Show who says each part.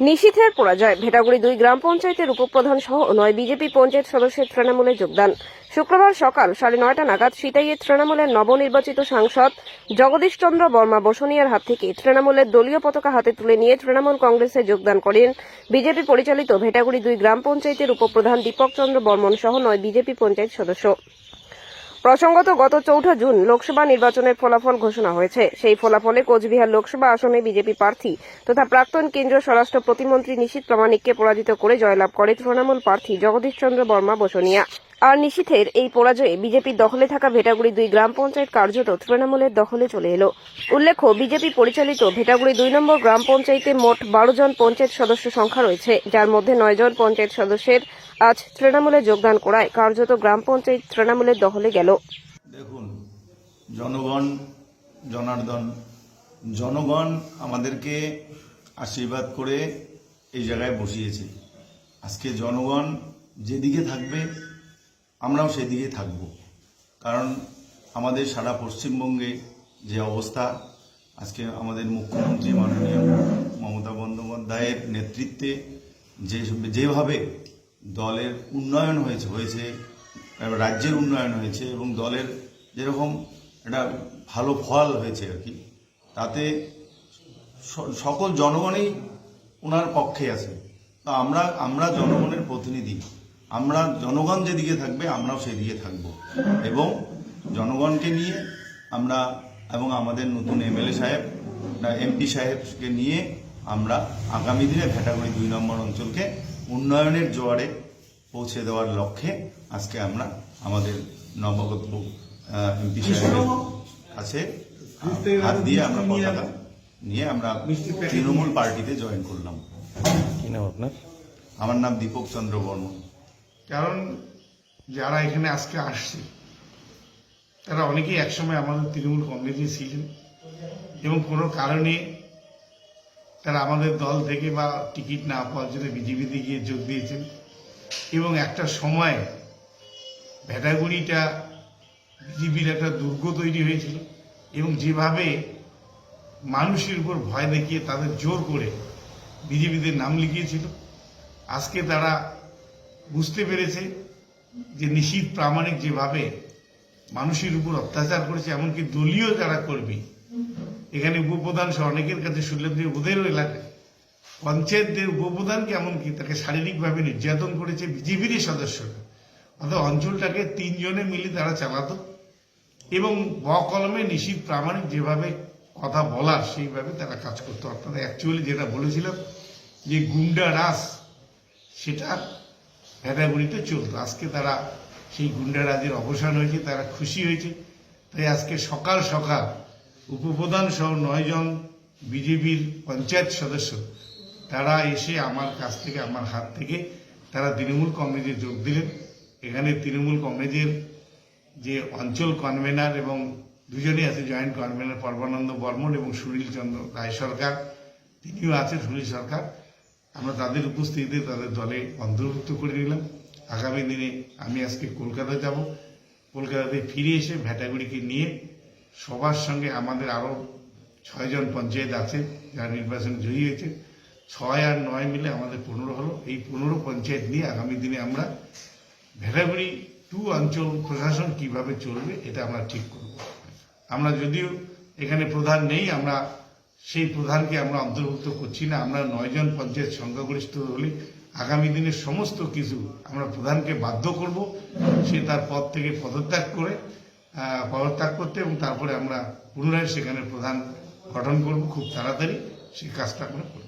Speaker 1: নিশীথের পরাজয়। ভেটাগুড়ি দুই গ্রাম পঞ্চায়েতের উপপ্রধান সহ নয় বিজেপি পঞ্চায়েত সদস্যের তৃণমূলে যোগদান। শুক্রবার সকাল সাড়ে নয়টা নাগাদ সিতাইয়ে তৃণমূলের নবনির্বাচিত সাংসদ জগদীশ চন্দ্র বর্মা বসনিয়ার হাত থেকে তৃণমূলের দলীয় পতাকা হাতে তুলে নিয়ে তৃণমূল কংগ্রেসে যোগদান করেন বিজেপি পরিচালিত ভেটাগুড়ি দুই গ্রাম পঞ্চায়েতের উপপ্রধান দীপক চন্দ্র বর্মন সহ নয় বিজেপি পঞ্চায়েত সদস্য। প্রসঙ্গত, গত চৌঠা জুন লোকসভা নির্বাচনের ফলাফল ঘোষণা হয়েছে। সেই ফলাফলে কোচবিহার লোকসভা আসনে বিজেপি প্রার্থী তথা প্রাক্তন কেন্দ্রীয় স্বরাষ্ট্র প্রতিমন্ত্রী নিশীত প্রামাণিককে পরাজিত করে জয়লাভ করে তৃণমূল প্রার্থী জগদীশ চন্দ্র বর্মা বসনিয়া। আর নিশীথের এই পরাজয়ে বিজেপির দখলে থাকা ভেটাগুড়ি দুই গ্রাম পঞ্চায়েত কার্যত তৃণমূলের দখলে চলে এলো। উল্লেখ্য, বিজেপি পরিচালিত ভেটাগুড়ি দুই নম্বর গ্রাম পঞ্চায়েতে মোট বারো জন পঞ্চায়েত সদস্য সংখ্যা রয়েছে, যার মধ্যে নয় জন পঞ্চায়েত সদস্যের আজ তৃণমূলে যোগদান করায় কার্যত গ্রাম পঞ্চায়েত তৃণমূলের দখলে গেল।
Speaker 2: দেখুন, জনগণ, জনার্দন, জনগণ আমাদেরকে আশীর্বাদ করে এই জায়গায় বসিয়েছে। আজকে জনগণ যেদিকে থাকবে আমরাও সেদিকে থাকব। কারণ আমাদের সারা পশ্চিমবঙ্গে যে অবস্থা, আজকে আমাদের মুখ্যমন্ত্রী মাননীয় মমতা বন্দ্যোপাধ্যায়ের নেতৃত্বে যে যেভাবে দলের উন্নয়ন হয়েছে হয়েছে, রাজ্যের উন্নয়ন হয়েছে এবং দলের যেরকম একটা ভালো ফল হয়েছে আর কি, তাতে সকল জনগণই ওনার পক্ষে আছে। তো আমরা আমরা জনগণের প্রতিনিধি। আমরা জনগণ যেদিকে থাকবে আমরাও সেদিকে থাকব। এবং জনগণকে নিয়ে আমরা এবং আমাদের নতুন এমএলএ সাহেব এমপি সাহেবকে নিয়ে আমরা আগামী দিনে ভেটাগুড়ি দুই নম্বর অঞ্চলকে উন্নয়নের জোয়ারে পৌঁছে দেওয়ার লক্ষ্যে আজকে আমরা আমাদের নবগত এমপি সাহেবের কাছে হাত দিয়ে আমরা পতাকা নিয়ে আমরা তৃণমূল পার্টিতে জয়েন করলাম।
Speaker 3: কি নাম আপনার?
Speaker 2: আমার নাম দীপক চন্দ্র বর্মন
Speaker 4: কারণ যারা এখানে আজকে আসছে, তারা অনেকেই একসময় আমাদের তৃণমূল কংগ্রেসে ছিলেন এবং কোনো কারণে তারা আমাদের দল থেকে বা টিকিট না পাওয়ার জন্য বিজেপিতে গিয়ে যোগ দিয়েছেন এবং একটা সময় ভেটাগুড়িটা বিজেপির একটা দুর্গ তৈরি হয়েছিল এবং যেভাবে মানুষের উপর ভয় দেখিয়ে তাদের জোর করে বিজেপিদের নাম লিখিয়েছিল, আজকে তারা বুঝতে পেরেছে যে নিশীত প্রামাণিক যেভাবে মানুষের উপর অত্যাচার করেছে, এমনকি দলীয় যারা কর্মী, এখানে উপপ্রধান সহ অনেকের কাছে শুনলাম যে ওদের এলাকায় পঞ্চায়েতদের উপপ্রধানকে এমনকি তাকে শারীরিকভাবে নির্যাতন করেছে বিজেপিরই সদস্যরা। অর্থাৎ অঞ্চলটাকে তিনজনে মিলে তারা চালাতো এবং ব কলমে নিশীত প্রামাণিক যেভাবে কথা বলার সেইভাবে তারা কাজ করতো। অর্থাৎ অ্যাকচুয়ালি যেটা বলেছিলাম যে গুন্ডা রাস সেটা ভেটাগুড়িতে চলতো। আজকে তারা সেই গুন্ডারাজের অবসান হয়েছে, তারা খুশি হয়েছে। তাই আজকে সকাল সকাল উপপ্রধান সহ নয়জন বিজেপির পঞ্চায়েত সদস্য, তারা এসে আমার কাছ থেকে, আমার হাত থেকে তারা তৃণমূল কংগ্রেসে যোগ দিলেন। এখানে তৃণমূল কংগ্রেসের যে অঞ্চল কনভেনার এবং দুজনেই আছে জয়েন্ট কনভেনার পর্বানন্দ বর্মন এবং সুনীল চন্দ্র রায় সরকার, তিনিও আছেন সুনীল সরকার। আমরা তাদের উপস্থিতিতে তাদের দলে অন্তর্ভুক্ত করে নিলাম। আগামী দিনে আমি আজকে কলকাতা যাব। কলকাতাতে ফিরে এসে ভেটাগুড়িকে নিয়ে সবার সঙ্গে আমাদের আরও ছয়জন পঞ্চায়েত আছে যারা নির্বাচনে জয়ী হয়েছে। ছয় আর নয় মিলে আমাদের পনেরো হলো। এই পনেরো পঞ্চায়েত নিয়ে আগামী দিনে আমরা ভেটাগুড়ি টু অঞ্চল প্রশাসন কীভাবে চলবে, এটা আমরা ঠিক করব। আমরা যদিও এখানে প্রধান নেই, আমরা সেই প্রধানকে আমরা অন্তর্ভুক্ত করছি না। আমরা নয়জন পঞ্চায়েত সংখ্যাগরিষ্ঠ হলে আগামী দিনে সমস্ত কিছু আমরা প্রধানকে বাধ্য করব। সে তার পদ থেকে পদত্যাগ করে পদত্যাগ করতে এবং তারপরে আমরা পুনরায় সেখানে প্রধান গঠন করব। খুব তাড়াতাড়ি সেই কাজটা আমরা করব।